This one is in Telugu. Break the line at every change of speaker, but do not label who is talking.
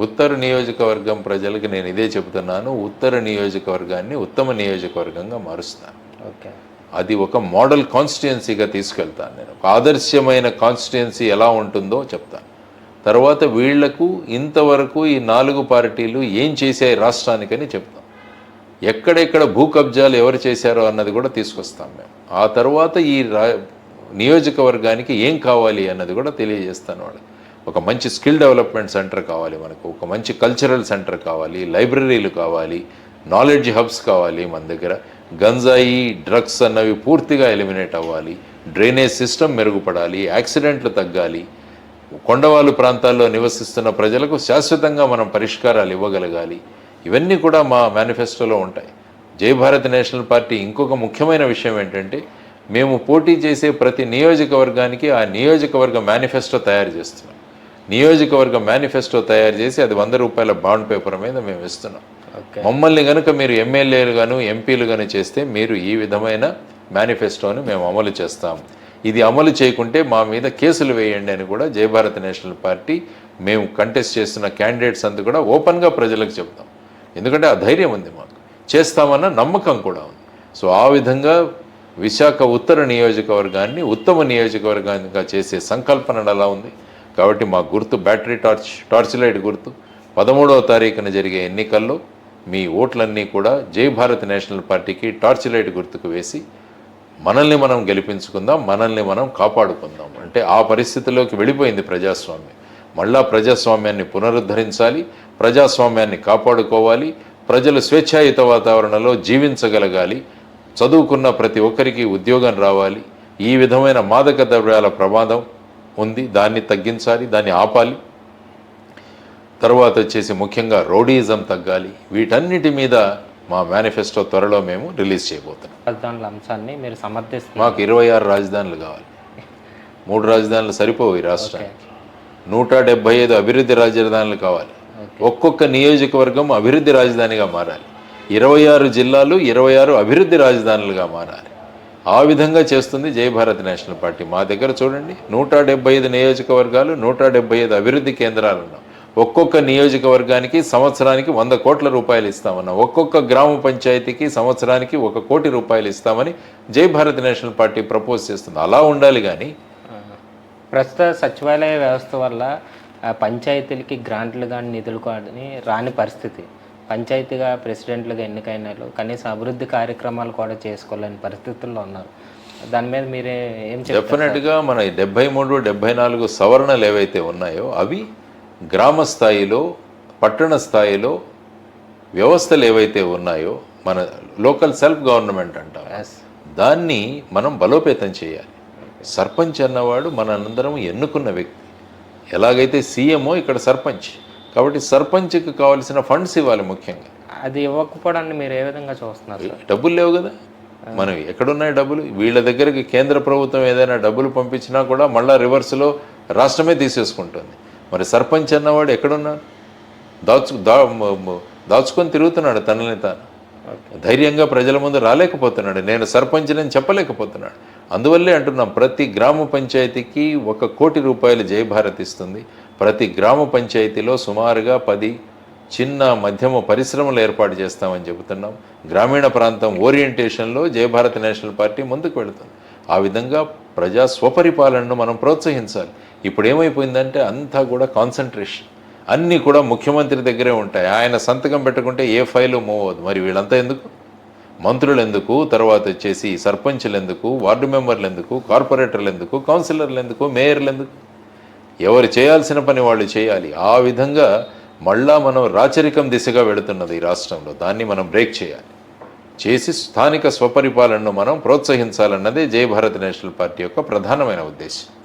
ఉత్తర నియోజకవర్గం ప్రజలకు నేను ఇదే చెబుతున్నాను ఉత్తర నియోజకవర్గాన్ని ఉత్తమ నియోజకవర్గంగా మారుస్తాను
ఓకే.
అది ఒక మోడల్ కాన్స్టిట్యుయెన్సీగా తీసుకెళ్తాను నేను. ఒక ఆదర్శమైన కాన్స్టిట్యుయెన్సీ ఎలా ఉంటుందో చెప్తాను. తర్వాత వీళ్ళకు ఇంతవరకు ఈ నాలుగు పార్టీలు ఏం చేశాయి రాష్ట్రానికని చెప్తాం ఎక్కడెక్కడ భూ కబ్జాలు ఎవరు చేశారో అన్నది కూడా తీసుకొస్తాం మేము. ఆ తర్వాత ఈ రా నియోజకవర్గానికి ఏం కావాలి అన్నది కూడా తెలియజేస్తాను వాళ్ళకి. ఒక మంచి స్కిల్ డెవలప్మెంట్ సెంటర్ కావాలి మనకు ఒక మంచి కల్చరల్ సెంటర్ కావాలి లైబ్రరీలు కావాలి నాలెడ్జ్ హబ్స్ కావాలి మన దగ్గర. గంజాయి డ్రగ్స్ అన్నవి పూర్తిగా ఎలిమినేట్ అవ్వాలి. డ్రైనేజ్ సిస్టమ్ మెరుగుపడాలి యాక్సిడెంట్లు తగ్గాలి. కొండవాళ్ళు ప్రాంతాల్లో నివసిస్తున్న ప్రజలకు శాశ్వతంగా మనం పరిష్కారాలు ఇవ్వగలగాలి. ఇవన్నీ కూడా మా మేనిఫెస్టోలో ఉంటాయి. జై భారత్ నేషనల్ పార్టీ ఇంకొక ముఖ్యమైన విషయం ఏంటంటే మేము పోటీ చేసే ప్రతి నియోజకవర్గానికి ఆ నియోజకవర్గ మేనిఫెస్టో తయారు చేస్తున్నాం. నియోజకవర్గ మేనిఫెస్టో తయారు చేసి అది వంద రూపాయల బాండ్ పేపర్ మీద మేము ఇస్తున్నాం. మమ్మల్ని కనుక మీరు ఎమ్మెల్యేలు గాను ఎంపీలు గాను చేస్తే మీరు ఈ విధమైన మేనిఫెస్టోని మేము అమలు చేస్తాం. ఇది అమలు చేయకుంటే మా మీద కేసులు వేయండి అని కూడా జయ భారత్ నేషనల్ పార్టీ మేము కంటెస్ట్ చేస్తున్న క్యాండిడేట్స్ అంతా కూడా ఓపెన్గా ప్రజలకు చెప్తాం. ఎందుకంటే ఆ ధైర్యం ఉంది మాకు. చేస్తామన్న నమ్మకం కూడా ఉంది. సో ఆ విధంగా విశాఖ ఉత్తర నియోజకవర్గాన్ని ఉత్తమ నియోజకవర్గానికి చేసే సంకల్పన అలా ఉంది. కాబట్టి మా గుర్తు బ్యాటరీ టార్చ్ టార్చ్ లైట్ గుర్తు. పదమూడవ తారీఖున జరిగే ఎన్నికల్లో మీ ఓట్లన్నీ కూడా జై భారత్ నేషనల్ పార్టీకి టార్చ్ లైట్ గుర్తుకు వేసి మనల్ని మనం గెలిపించుకుందాం మనల్ని మనం కాపాడుకుందాం. అంటే ఆ పరిస్థితిలోకి వెళ్ళిపోయింది ప్రజాస్వామ్యం. మళ్ళా ప్రజాస్వామ్యాన్ని పునరుద్ధరించాలి ప్రజాస్వామ్యాన్ని కాపాడుకోవాలి ప్రజలు స్వేచ్ఛాయుత వాతావరణంలో జీవించగలగాలి చదువుకున్న ప్రతి ఒక్కరికి ఉద్యోగం రావాలి ఈ విధమైన మాదక ద్రవ్యాల ప్రమాదం ఉంది. దాన్ని తగ్గించాలి దాన్ని ఆపాలి. తర్వాత వచ్చేసి ముఖ్యంగా రౌడీయిజం తగ్గాలి. వీటన్నిటి మీద మా మేనిఫెస్టో త్వరలో మేము రిలీజ్ చేయబోతున్నాం.
రాజధానుల అంశాన్ని మీరు సమర్థిస్తున్నారు.
మాకు ఇరవై ఆరు రాజధానులు కావాలి. మూడు రాజధానులు సరిపోవు ఈ రాష్ట్రానికి. నూట డెబ్బై ఐదు అభివృద్ధి రాజధానులు కావాలి. ఒక్కొక్క నియోజకవర్గం అభివృద్ధి రాజధానిగా మారాలి. ఇరవై ఆరు జిల్లాలు ఇరవై ఆరు అభివృద్ధి రాజధానులుగా మారాలి. ఆ విధంగా చేస్తుంది జై భారత్ నేషనల్ పార్టీ. మా దగ్గర చూడండి నూట డెబ్బై ఐదు నియోజకవర్గాలు నూట డెబ్బై ఐదు అభివృద్ధి కేంద్రాలు ఉన్నాం. ఒక్కొక్క నియోజకవర్గానికి సంవత్సరానికి వంద కోట్ల రూపాయలు ఇస్తామన్నాం. ఒక్కొక్క గ్రామ పంచాయతీకి సంవత్సరానికి ఒక కోటి రూపాయలు ఇస్తామని జై భారత్ నేషనల్ పార్టీ ప్రపోజ్ చేస్తుంది. అలా ఉండాలి కానీ.
ప్రస్తుత సచివాలయ వ్యవస్థ వల్ల పంచాయతీలకి గ్రాంట్లు కానీ నిధులు కానీ రాని పరిస్థితి. పంచాయతీగా ప్రెసిడెంట్లుగా ఎన్నికైన వాళ్ళు కనీసం అభివృద్ధి కార్యక్రమాలు కూడా చేసుకోలేని పరిస్థితుల్లో ఉన్నారు. దాని మీద మీరే ఏం
డెఫినెట్గా మన డెబ్బై మూడు డెబ్బై నాలుగు సవరణలు ఏవైతే ఉన్నాయో అవి గ్రామ స్థాయిలో పట్టణ స్థాయిలో వ్యవస్థలు ఏవైతే ఉన్నాయో మన లోకల్ సెల్ఫ్ గవర్నమెంట్ అంటాం. దాన్ని మనం బలోపేతం చేయాలి. సర్పంచ్ అన్నవాడు మనందరం ఎన్నుకున్న వ్యక్తి. ఎలాగైతే సీఎంఓ ఇక్కడ సర్పంచ్. కాబట్టి సర్పంచ్కి కావాల్సిన ఫండ్స్ ఇవ్వాలి ముఖ్యంగా.
అది ఇవ్వకపోవడాన్ని మీరు ఏ విధంగా చూస్తున్నారు
డబ్బులు లేవు కదా. మనం ఎక్కడున్నాయి డబ్బులు? వీళ్ళ దగ్గరికి కేంద్ర ప్రభుత్వం ఏదైనా డబ్బులు పంపించినా కూడా మళ్ళా రివర్స్లో రాష్ట్రమే తీసేసుకుంటుంది. మరి సర్పంచ్ అన్నవాడు ఎక్కడున్నాడు? దాచు దా దాచుకొని తిరుగుతున్నాడు తనని తాను. ధైర్యంగా ప్రజల ముందు రాలేకపోతున్నాడు. నేను సర్పంచ్ని చెప్పలేకపోతున్నాడు. అందువల్లే అంటున్నాం ప్రతి గ్రామ పంచాయతీకి ఒక కోటి రూపాయలు జయ భారత్ ఇస్తుంది. ప్రతి గ్రామ పంచాయతీలో సుమారుగా పది చిన్న మధ్యమ పరిశ్రమలు ఏర్పాటు చేస్తామని చెబుతున్నాం. గ్రామీణ ప్రాంతం ఓరియంటేషన్లో జయభారత్ నేషనల్ పార్టీ ముందుకు వెళుతుంది. ఆ విధంగా ప్రజా స్వపరిపాలనను మనం ప్రోత్సహించాలి. ఇప్పుడు ఏమైపోయిందంటే అంతా కూడా కాన్సన్ట్రేషన్. అన్నీ కూడా ముఖ్యమంత్రి దగ్గరే ఉంటాయి. ఆయన సంతకం పెట్టుకుంటే ఏ ఫైలు మూవ్ అవ్వదు. మరి వీళ్ళంతా ఎందుకు? మంత్రులు ఎందుకు? తర్వాత వచ్చేసి సర్పంచులు ఎందుకు? వార్డు మెంబర్లు ఎందుకు? కార్పొరేటర్లు ఎందుకు? కౌన్సిలర్లు ఎందుకు? మేయర్లు ఎందుకు? ఎవరు చేయాల్సిన పని వాళ్ళు చేయాలి. ఆ విధంగా మళ్ళా మనం రాచరికం దిశగా వెళుతున్నది ఈ రాష్ట్రంలో. దాన్ని మనం బ్రేక్ చేయాలి. చేసి స్థానిక స్వపరిపాలనను మనం ప్రోత్సహించాలన్నదే జయ భారత్ నేషనల్ పార్టీ యొక్క ప్రధానమైన ఉద్దేశం.